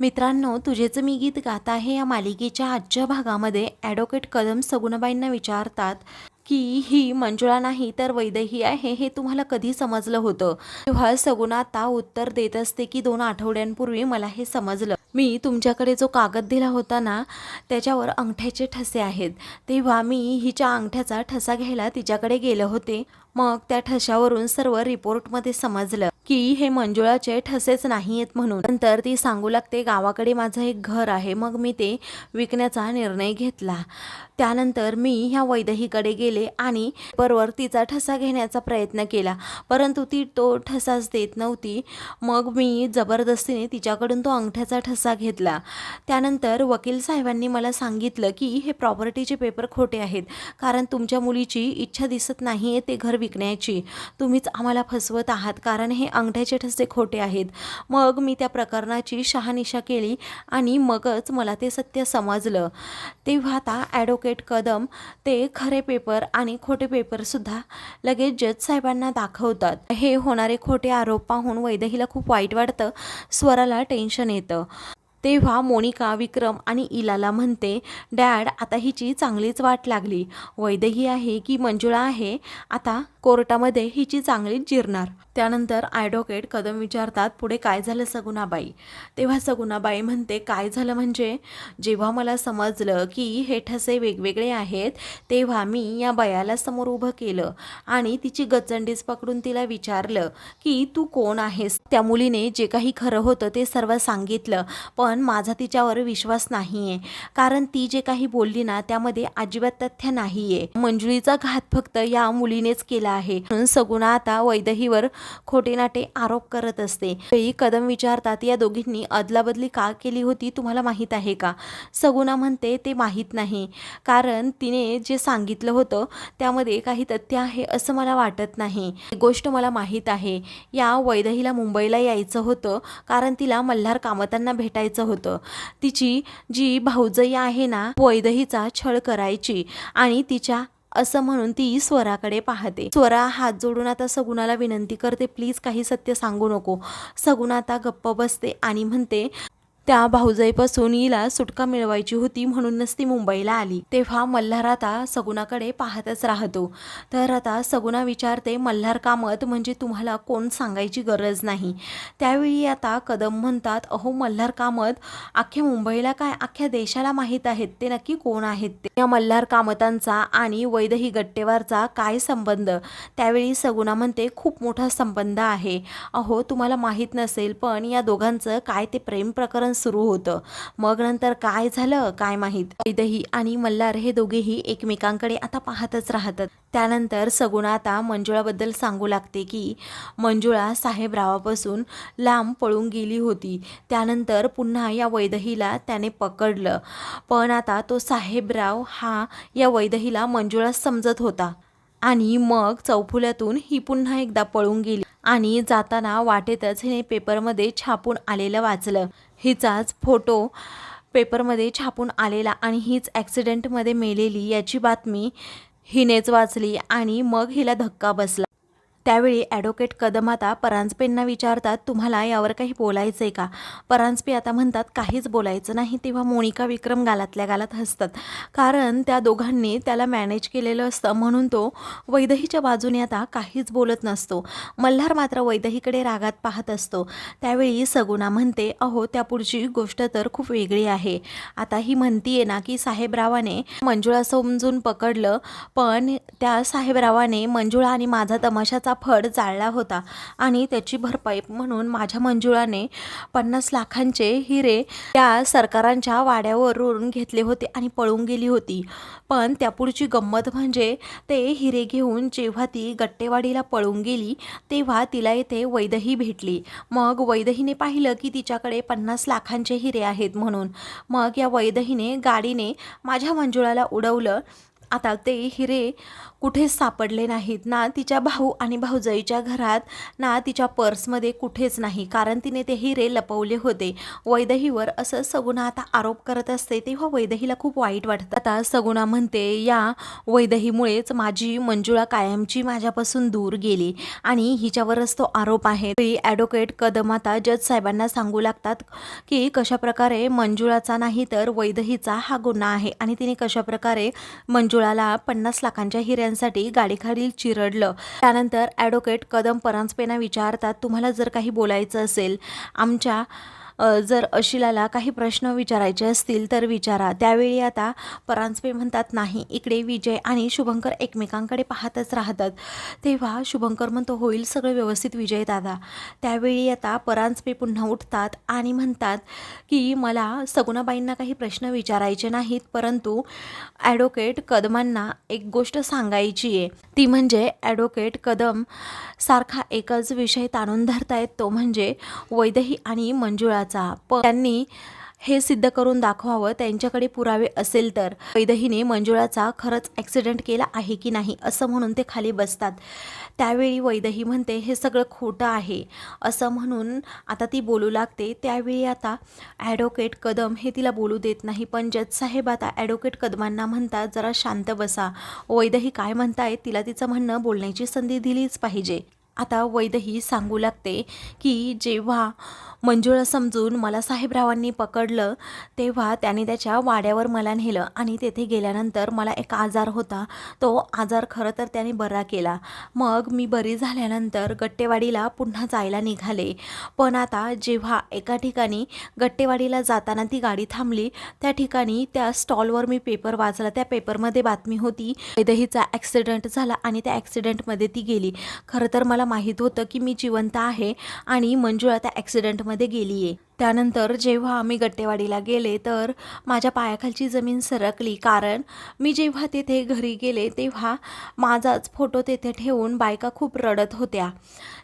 मित्रांनो तुझेच मी गीत गात आहे. या मालिकेच्या आजच्या भागामध्ये ॲडव्होकेट कदम सगुणाबाईंना विचारतात की ही मंजुळा नाही तर वैदेही आहे हे तुम्हाला कधी समजलं होतं? तेव्हा सगुणा आता उत्तर देत असते की दोन आठवड्यांपूर्वी मला हे समजलं. मी तुमच्याकडे जो कागद दिला होता ना त्याच्यावर अंगठ्याचे ठसे आहेत. तेव्हा मी हिच्या अंगठ्याचा ठसा घ्यायला तिच्याकडे गेले होते. मग त्या ठशावरून सर्व रिपोर्टमध्ये समजलं. की हे मंजुळाचे ठसेच नाही आहेत म्हणून. नंतर ती सांगू लागते गावाकडे माझं एक घर आहे मग मी ते विकण्याचा निर्णय घेतला. त्यानंतर मी ह्या वैदहीकडे गेले आणि बरोबर तिचा ठसा घेण्याचा प्रयत्न केला. परंतु ती तो ठसाच देत नव्हती. मग मी जबरदस्तीने तिच्याकडून तो अंगठ्याचा ठसा घेतला. त्यानंतर वकील साहेबांनी मला सांगितलं की हे प्रॉपर्टीचे पेपर खोटे आहेत कारण तुमच्या मुलीची इच्छा दिसत नाही आहे ते घर विकण्याची. तुम्हीच आम्हाला फसवत आहात कारण हे अंगठ्याचे ठसे खोटे आहेत. मग मी त्या प्रकरणाची शहानिशा केली आणि मगच मला ते सत्य समजलं. तेव्हा आता ॲडव्होकेट कदम ते खरे पेपर आणि खोटे पेपरसुद्धा लगेच जज साहेबांना दाखवतात. हे होणारे खोटे आरोप पाहून वैदहीला खूप वाईट वाटतं. स्वराला टेन्शन येतं. तेव्हा मोनिका विक्रम आणि इलाला म्हणते डॅड आता हिची चांगलीच वाट लागली. वैदही आहे की मंजुळा आहे? आता कोर्टामध्ये हिची चांगलीच जिरणार. त्यानंतर ॲडव्होकेट कदम विचारतात पुढे काय झालं सगुणाबाई? तेव्हा सगुणाबाई म्हणते काय झालं म्हणजे? जेव्हा मला समजलं की हे ठसे वेगवेगळे आहेत तेव्हा मी या बयाला समोर उभं केलं आणि तिची गचंडीस पकडून तिला विचारलं की तू कोण आहेस? त्या मुलीने जे काही खरं होतं ते सर्व सांगितलं पण माझा तिच्यावर विश्वास नाही आहे कारण ती जे काही बोलली ना त्यामध्ये अजिबात तथ्य नाही आहे मंजुळीचा घात फक्त या मुलीनेच केला आहे. म्हणून सगुणा आता वैदहीवर खोटे नाटे आरोप करत असते. वेळी कदम विचारतात या दोघींनी अदलाबदली का केली होती तुम्हाला माहीत आहे का? सगुणा म्हणते ते माहीत नाही. कारण तिने जे सांगितलं होतं त्यामध्ये काही तथ्य आहे असं मला वाटत नाही. एक गोष्ट मला माहीत आहे. या वैदहीला मुंबईला यायचं होतं कारण तिला मल्हार कामतांना भेटायचं होतं. तिची जी भाऊजई आहे ना वैदहीचा छळ करायची आणि तिच्या असं म्हणून ती स्वराकडे पाहते. स्वरा हात जोडून आता सगुणाला विनंती करते प्लीज काही सत्य सांगू नको. सगुण आता गप्प बसते आणि म्हणते त्या भाऊजाईपासून हिला सुटका मिळवायची होती म्हणूनच ती मुंबईला आली. तेव्हा मल्हार आता सगुणाकडे पाहतच राहतो. तर आता सगुणा विचारते मल्हार कामत म्हणजे तुम्हाला कोण सांगायची गरज नाही? त्यावेळी आता कदम म्हणतात अहो मल्हार कामत अख्ख्या मुंबईला काय अख्ख्या देशाला माहीत आहेत ते नक्की कोण आहेत ते? या मल्हार कामतांचा आणि वैदही गट्टेवारचा काय संबंध? त्यावेळी सगुणा म्हणते खूप मोठा संबंध आहे. अहो तुम्हाला माहीत नसेल पण या दोघांचं काय ते प्रेम प्रकरण सुरू होतं. मग नंतर काय झालं? काय माहीत? वैदही आणि मल्हार हे दोघेही एकमेकांकडे आता पाहतच राहतात. त्यानंतर सगुणा आता मंजुळाबद्दल सांगू लागते की मंजुळा साहेबरावापासून लांब पळून गेली होती. त्यानंतर पुन्हा या वैदहीला त्याने पकडलं. पण आता तो साहेबराव हा या वैदहीला मंजुळा समजत होता. आणि मग चौफुल्यातून ही पुन्हा एकदा पळून गेली. आणि जाताना वाटेतच हिने पेपरमध्ये छापून आलेलं वाचलं. हिचाच फोटो पेपरमध्ये छापून आलेला आणि हीच ॲक्सिडेंटमध्ये मेलेली याची बातमी हिनेच वाचली आणि मग हिला धक्का बसला. त्यावेळी ॲडव्होकेट कदम आता परांजपेंना विचारतात तुम्हाला यावर काही बोलायचं आहे का? परांजपे आता म्हणतात काहीच बोलायचं नाही. तेव्हा मोनिका विक्रम गालातल्या गालात हसतात. कारण त्या दोघांनी त्याला मॅनेज केलेलं असतं. म्हणून तो वैदहीच्या बाजूने आता काहीच बोलत नसतो. मल्हार मात्र वैदहीकडे रागात पाहत असतो. त्यावेळी सगुणा म्हणते अहो त्या पुढची गोष्ट तर खूप वेगळी आहे. आता ही म्हणतीये ना की साहेबरावाने मंजुळा समजून पकडलं पण त्या साहेबरावाने मंजुळा आणि माझा तमाशाचा फड जाळला होता आणि त्याची भरपाई म्हणून माझ्या मंजुळाने पन्नास लाखांचे हिरे त्या सरकारांच्या वाड्यावरून घेतले होते आणि पळून गेली होती. पण त्यापुढची गंमत म्हणजे ते हिरे घेऊन जेव्हा ती गट्टेवाडीला पळून गेली तेव्हा तिला येथे वैदही भेटली. मग वैदहीने पाहिलं की तिच्याकडे पन्नास लाखांचे हिरे आहेत म्हणून. मग या वैदहीने गाडीने माझ्या मंजुळाला उडवलं. आता ते हिरे कुठेच सापडले नाहीत. ना तिच्या भाऊ आणि भाऊजाईच्या घरात ना तिच्या पर्समध्ये कुठेच नाही. कारण तिने ते हिरे लपवले होते. वैदहीवर असं सगुणा आता आरोप करत असते तेव्हा वैदहीला खूप वाईट वाटतं. आता सगुणा म्हणते या वैदहीमुळेच माझी मंजुळा कायमची माझ्यापासून दूर गेली आणि हिच्यावरच तो आरोप आहे. ॲडव्होकेट कदम आता जज साहेबांना सांगू लागतात की कशाप्रकारे मंजुळाचा नाही तर वैदहीचा हा गुन्हा आहे आणि तिने कशाप्रकारे मंजुळाला पन्नास लाखांच्या हिऱ्या हिऱ्यांसाठी गाडीखाली चिरडलं. त्यानंतर ॲडव्होकेट कदम परांजपेंना विचारतात तुम्हाला जर काही बोलायचं असेल आमच्या जर अशिलाला काही प्रश्न विचारायचे असतील तर विचारा. त्यावेळी आता परांजपे म्हणतात नाही इकडे विजय आणि शुभंकर एकमेकांकडे पाहतच राहतात. तेव्हा शुभंकर म्हणतो होईल सगळं व्यवस्थित विजय दादा. त्यावेळी आता परांजपे पुन्हा उठतात आणि म्हणतात की मला सगुणाबाईंना काही प्रश्न विचारायचे नाहीत परंतु ॲडव्होकेट कदमांना एक गोष्ट सांगायची आहे. ती म्हणजे ॲडव्होकेट कदम सारखा एकच विषय ताणून धरतायत. तो म्हणजे वैदही आणि मंजुळा. मंजुळाचा पण त्यांनी हे सिद्ध करून दाखवावं त्यांच्याकडे पुरावे असेल तर. वैदहीने मंजुळाचा खरंच ॲक्सिडेंट केला आहे की नाही असं म्हणून ते खाली बसतात. त्यावेळी वैदही म्हणते हे सगळं खोटं आहे. असं म्हणून आता ती बोलू लागते. त्यावेळी आता ॲडव्होकेट कदम हे तिला बोलू देत नाही पण जज साहेब आता ॲडव्होकेट कदमांना म्हणतात जरा शांत बसा. वैदही काय म्हणतायत तिला तिचं म्हणणं बोलण्याची संधी दिलीच पाहिजे. आता वैदही सांगू लागते की जेव्हा मंजुळा समजून मला साहेबरावांनी पकडलं तेव्हा त्याने त्याच्या वाड्यावर मला नेलं आणि तेथे गेल्यानंतर मला एक आजार होता. तो आजार खरं तर त्याने बरा केला. मग मी बरी झाल्यानंतर गट्टेवाडीला पुन्हा जायला निघाले. पण आता जेव्हा एका ठिकाणी गट्टेवाडीला जाताना ती गाडी थांबली त्या ठिकाणी त्या स्टॉलवर मी पेपर वाचला. त्या पेपरमध्ये बातमी होती वैदहीचा ॲक्सिडेंट झाला आणि त्या ॲक्सिडेंटमध्ये ती गेली. खरं तर मला माहीत होतं की मी जिवंत आहे आणि मंजुळा त्या ॲक्सिडेंटमध्ये गेली आहे त्यानंतर जेव्हा आम्ही गट्टेवाडीला गेले तर माझ्या पायाखालची जमीन सरकली. कारण मी जेव्हा तेथे घरी गेले तेव्हा माझाच फोटो तेथे ठेवून बायका खूप रडत होत्या.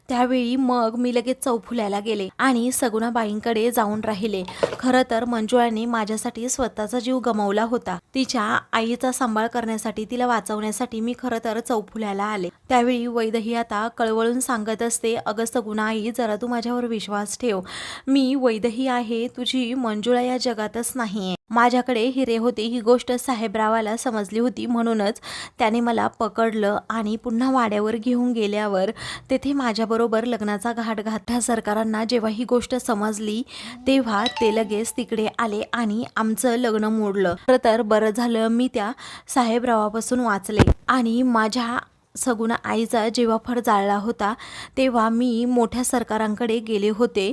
त्यावेळी मग मी लगेच चौफुल्याला गेले आणि सगुणाबाईंकडे जाऊन राहिले. खरं तर मंजुळाने माझ्यासाठी स्वतःचा जीव गमावला होता. तिच्या आईचा सांभाळ करण्यासाठी तिला वाचवण्यासाठी मी खरं तर चौफुल्याला आले. त्यावेळी वैदही आता कळवळून सांगत असते अगं सगुणा आई जरा तू माझ्यावर विश्वास ठेव. मी वैद वैदही आहे तुझी मंजुळा या जगातच नाही आहे माझ्याकडे हिरे होते ही गोष्ट साहेबरावाला समजली होती. म्हणूनच त्याने मला पकडलं आणि पुन्हा वाड्यावर घेऊन गेल्यावर तेथे माझ्याबरोबर लग्नाचा घाट घातल्या सरकारांना जेव्हा ही गोष्ट समजली तेव्हा ते लगेच तिकडे आले आणि आमचं लग्न मोडलं. खरं तर बरं झालं मी त्या साहेबरावापासून वाचले. आणि माझ्या सगुणा आईचा जेव्हा फड जाळला होता तेव्हा मी मोठ्या सरकारांकडे गेले होते.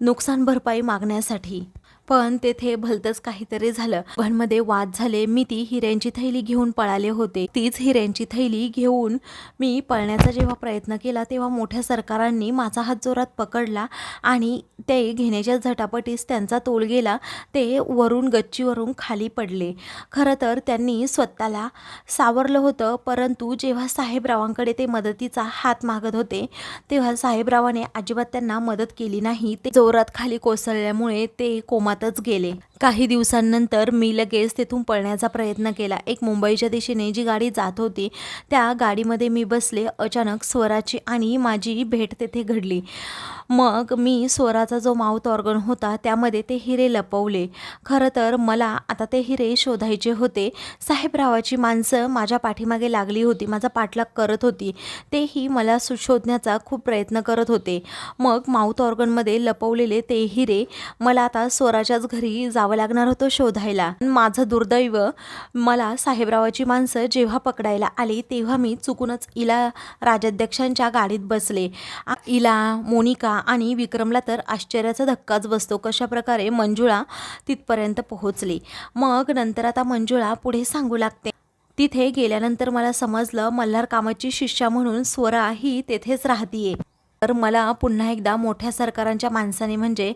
नुकसान भरपाई मागण्यासाठी. पण तेथे भलतंच काहीतरी झालं. भनमध्ये वाद झाले. मी ती हिऱ्यांची थैली घेऊन पळाले होते. तीच हिऱ्यांची थैली घेऊन मी पळण्याचा जेव्हा प्रयत्न केला तेव्हा मोठ्या सरकारांनी माझा हात जोरात पकडला आणि ते घेण्याच्या झटापटीस त्यांचा तोल गेला. ते वरून गच्चीवरून खाली पडले. खरं तर त्यांनी स्वतःला सावरलं होतं परंतु जेव्हा साहेबरावांकडे ते मदतीचा हात मागत होते तेव्हा साहेबरावाने अजिबात त्यांना मदत केली नाही. ते जोरात खाली कोसळल्यामुळे ते कोमात कोमातच गेले. काही दिवसांनंतर मी लगेच तेथून पळण्याचा प्रयत्न केला. एक मुंबईच्या दिशेने जी गाडी जात होती त्या गाडीमध्ये मी बसले. अचानक स्वराची आणि माझी भेट तेथे घडली. मग मी स्वराचा जो माऊथ ऑर्गन होता त्यामध्ये ते हिरे लपवले. खरं तर मला आता ते हिरे शोधायचे होते. साहेबरावाची माणसं माझ्या पाठीमागे लागली होती माझा पाठलाग करत होती. तेही मला सु शोधण्याचा खूप प्रयत्न करत होते. मग माउथ ऑर्गनमध्ये लपवलेले ते हिरे मला आता स्वराच्याच घरी जावं लागणार होतं शोधायला. माझं दुर्दैव मला साहेबरावाची माणसं जेव्हा पकडायला आली तेव्हा मी चुकूनच इला राजाध्यक्षांच्या गाडीत बसले. इला मोनिका आणि विक्रमला तर आश्चर्याचा धक्काच बसतो. कशा प्रकारे मंजुळा तिथपर्यंत पोहोचली. मग नंतर आता मंजुळा पुढे सांगू लागते. तिथे गेल्यानंतर मला समजलं मल्हार कामाची शिष्या म्हणून स्वरा ही तेथेच राहतीये. तर मला पुन्हा एकदा मोठ्या सरकारांच्या माणसाने म्हणजे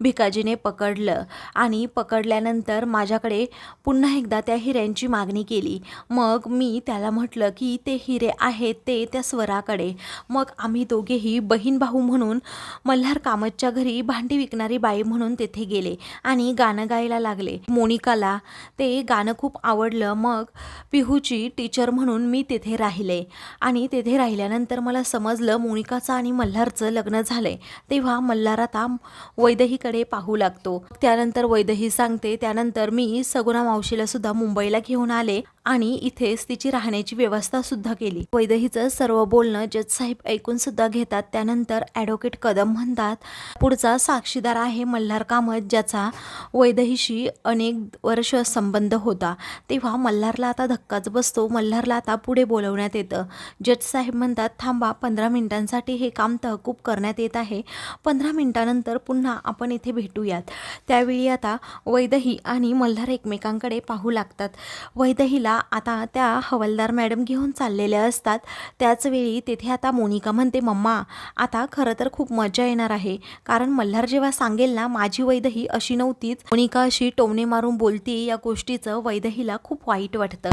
भिकाजीने पकडलं. आणि पकडल्यानंतर माझ्याकडे पुन्हा एकदा त्या हिऱ्यांची मागणी केली. मग मी त्याला म्हटलं की ते हिरे आहेत ते त्या स्वराकडे. मग आम्ही दोघेही बहीण भाऊ म्हणून मल्हार कामतच्या घरी भांडी विकणारी बाई म्हणून तेथे गेले आणि गाणं गायला लागले. मोनिकाला ते गाणं खूप आवडलं. मग पिहूची टीचर म्हणून मी तिथे राहिले. आणि तेथे राहिल्यानंतर मला समजलं मोनिकाचं आणि मल्हारचं लग्न झालंय तेव्हा मल्हार आता वैदहीकडे पाहू लागतो. त्यानंतर वैदही सांगते त्यानंतर मी सगुणा मावशीला सुद्धा मुंबईला घेऊन आले. आणि इथेच तिची राहण्याची व्यवस्था सुद्धा केली. वैदहीचं सर्व बोलणं जज साहेब ऐकून सुद्धा घेतात. त्यानंतर ॲडव्होकेट कदम म्हणतात पुढचा साक्षीदार आहे मल्हार कामत ज्याचा वैदहीशी अनेक वर्ष संबंध होता. तेव्हा मल्हारला आता धक्काच बसतो. मल्हारला आता पुढे बोलवण्यात येतं. जज साहेब म्हणतात थांबा पंधरा मिनिटांसाठी हे काम तहकूब करण्यात येत आहे. पंधरा मिनिटानंतर पुन्हा आपण इथे भेटूयात. त्यावेळी आता वैदही आणि मल्हार एकमेकांकडे पाहू लागतात. वैदहीला आता त्या हवालदार मॅडम घेऊन चाललेल्या असतात. त्याचवेळी तेथे आता मोनिका म्हणते मम्मा आता खरं तर खूप मजा येणार आहे. कारण मल्हार जेव्हा सांगेल ना माझी वैदही अशी नव्हतीच. मोनिका अशी टोमणे मारून बोलते या गोष्टीचं वैदहीला खूप वाईट वाटतं.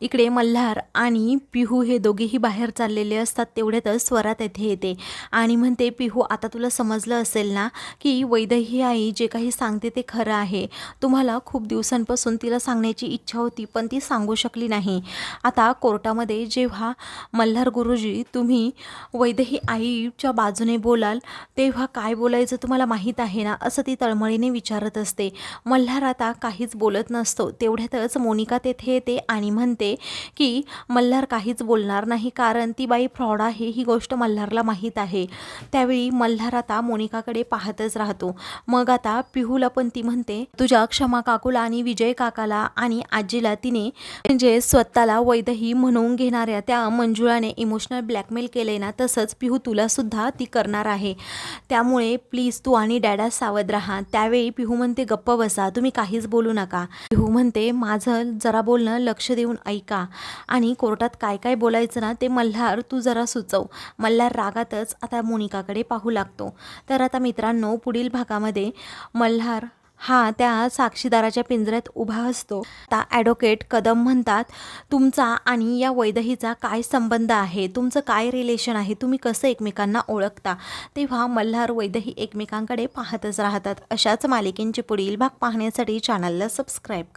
इकडे मल्हार आणि पिहू हे दोघेही बाहेर चाललेले असतात तेवढ्यातच स्वरात येथे येते. आणि म्हणते पिहू आता तुला समजलं असेल ना की वैदही आई जे काही सांगते ते खरं आहे. तुम्हाला खूप दिवसांपासून तिला सांगण्याची इच्छा होती पण ती सांगू शकली नाही. आता कोर्टामध्ये जेव्हा मल्हार गुरुजी तुम्ही वैदही आईच्या बाजूने बोलाल तेव्हा काय बोलायचं तुम्हाला माहीत आहे ना? असं ती तळमळीने विचारत असते. मल्हार आता काहीच बोलत नसतो तेवढ्यातच मोनिका तेथे येते आणि म्हणते की मल्हार काहीच बोलणार नाही कारण ती बाई फ्रॉड आहे ही गोष्ट मल्हारला माहीत आहे. त्यावेळी मल्हार आता मोनिकाकडे पाहतच राहतो. मग आता पिहूला पण ती म्हणते तुझ्या क्षमा काकूला आणि विजय काकाला आणि आजीला तिने म्हणजे स्वतःला वैदही म्हणून घेणाऱ्या त्या मंजुळाने इमोशनल ब्लॅकमेल केले ना तसंच पिहू तुला सुद्धा ती करणार आहे. त्यामुळे प्लीज तू आणि डॅडा सावध राहा. त्यावेळी पिहू म्हणते गप्प बसा तुम्ही काहीच बोलू नका. पिहू म्हणते माझं जरा बोलणं लक्ष देऊन ऐका आणि कोर्टात काय काय बोलायचं ना ते मल्हार तू जरा सुचव. मल्हार रागातच आता मोनिकाकडे पाहू लागतो. तर आता मित्रांनो पुढील भागामध्ये मल्हार हा त्या साक्षीदाराच्या पिंजऱ्यात उभा असतो. आता ॲडव्होकेट कदम म्हणतात तुमचा आणि या वैदहीचा काय संबंध आहे? तुमचं काय रिलेशन आहे? तुम्ही कसं एकमेकांना ओळखता? तेव्हा मल्हार वैदही एकमेकांकडे पाहतच राहतात. अशाच मालिकेंचे पुढील भाग पाहण्यासाठी चॅनलला सबस्क्राईब करा.